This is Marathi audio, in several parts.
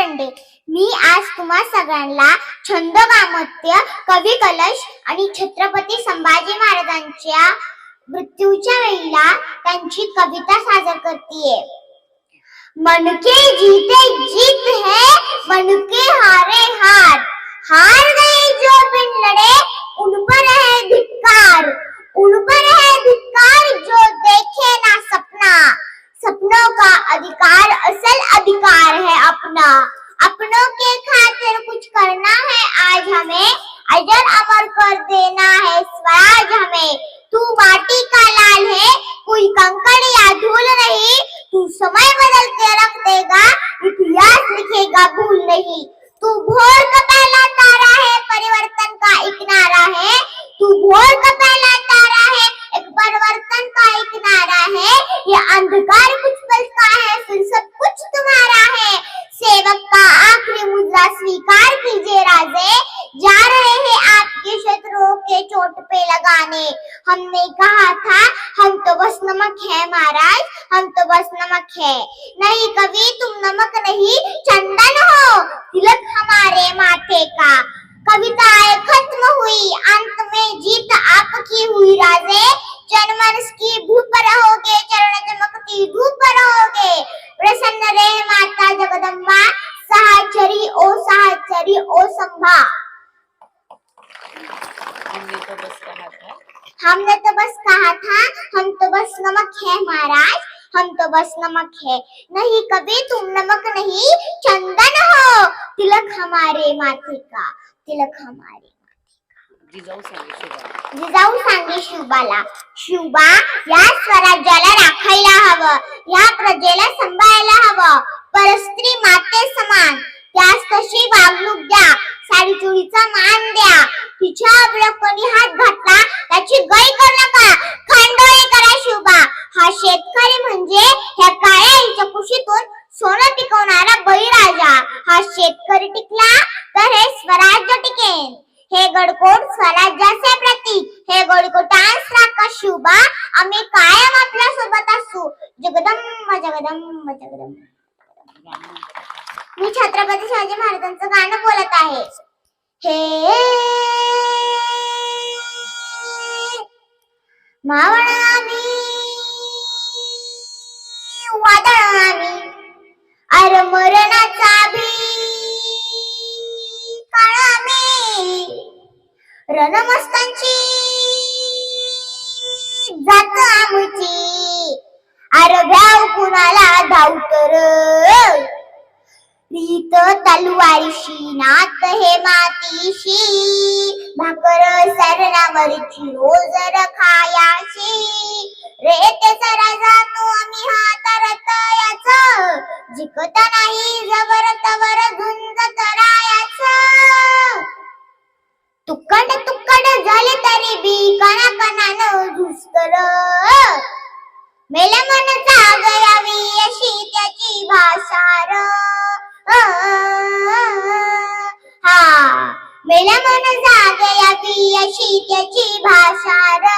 करंडे मी आज तुम्हा सगळ्यांना छंद कामत्य कवी कलश आणि छत्रपती संभाजी महाराजांच्या मृत्यूच्या वेळीला त्यांची कविता सादर करतीये. मनके जीते जीत है मनके हारे हार. हार गए जो बिन लड़े उन पर है अपना के खातिर कुछ करना है, आज हमें अजर अमर कर देना है। स्वराज हमें, तू माटी का लाल है, कोई कंकड़ या धूल नहीं, तू समय बदल के रख देगा, इतिहास लिखेगा, भूल नहीं। तू भोर का पहला तारा है, परिवर्तन का एक नारा है। तू भोर का पहला तारा है, एक परिवर्तन का एक नारा है। ये अंधकार कुछ पल का है फिर सब कुछ तुम्हारा है सेवक का आखिरी मुद्रा स्वीकार कीजिए राजे जा रहे हैं आपके शत्रुओं के पे लगाने। हमने कहा था, हम तो बस नमक है महाराज, हम तो बस नमक है। नहीं कवि, तुम नमक नहीं, चंदन हो, तिलक हमारे माथे का। कविताएँ खत्म हुई, अंत में जीत आपकी हुई राजे। जनमनस की पर रहोगे, चरण चमकती धूप रहोगे। प्रसन्न रहे माता जगदम्बा, सहचरी ओ सहचरी ओ संभा। बस कहा था। हमने तो बस कहा था हम तो बस नमक है महाराज हम तो बस नमक है। नहीं कभी तुम नमक नहीं चंदन हो। तिलक हमारे माथे का तिलक हमारे जिजाऊ सांगे शोभा। जिजाऊ सांगे शिवबाला शिवबा या स्वराज्याला राखायला हवं या प्रजेला सांभाळायला हवं परस्त्री माते समान त्यास तशी वागणूक द्या साडी चोळीचा मान द्या तिच्या आपल्या कोणी हात हे गडकोट स्वराज्याचे प्रतीक. हे गडकोटांस राखा आम्ही कायम आपल्यासोबत असू. जगदंब जगदंब जगदंब. मी छत्रपती शिवाजी महाराजांचं गाणं बोलत आहे. हे मावळ आम्ही वादळ आम्ही अर रणमस्तांची जात आमची. अर कुणाला धावतर? प्रीत तलवारीशी नात हे मातीशी. भाकर सरणावरची रोज खायाशी रेतेचा सरा जातो आम्ही हातारत याच जिकत नाही जबर तवर मन जागयावी अशी त्याची भाषा र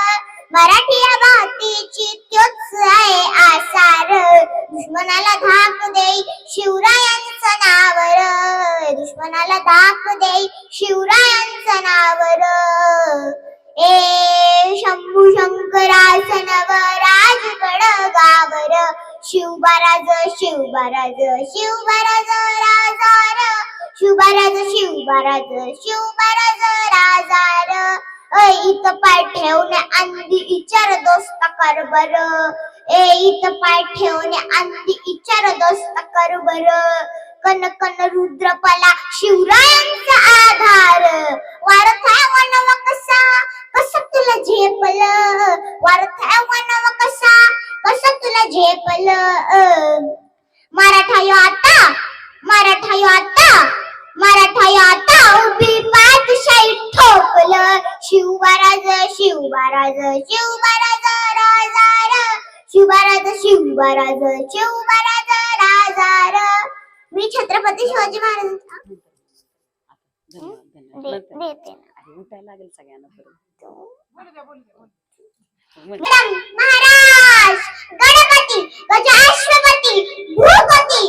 मराठी या भातीची त्योच आहे आसार. दुश्मनाला धाक देई शिवरायांचं नावर. दुश्मनाला धाक देई शिवरायांचं नावर. ए शंभू शंकरासन शंकरासनव राजगड गावर शिवबाराज शिवबाराज शिवबाराज राजार शिवबाराज शिवबाराज शिवबाराज राजार. ए इत पाय ठेवणे अंधी इचार दोस्त कर बर ए इत पाय ठेवणे अंधी इचार दोस्त कर बर कन कन रुद्रपला शिवरायांचा आधार. वारथाय वनव कसा? कस तुला झेपल? वारथाय वनव कसा? कस तुला झेपल? मराठा यो आता? मराठा यो आता? मराठा उभी पाठशाही ठोकल. शिवबाराज शिवबाराज शिवबाराज राजार शिवबाराज शिवबाराज शिवबाराज राजार मी छत्रपती शिवाजी महाराज. गणपती गजाश्वपती भूपती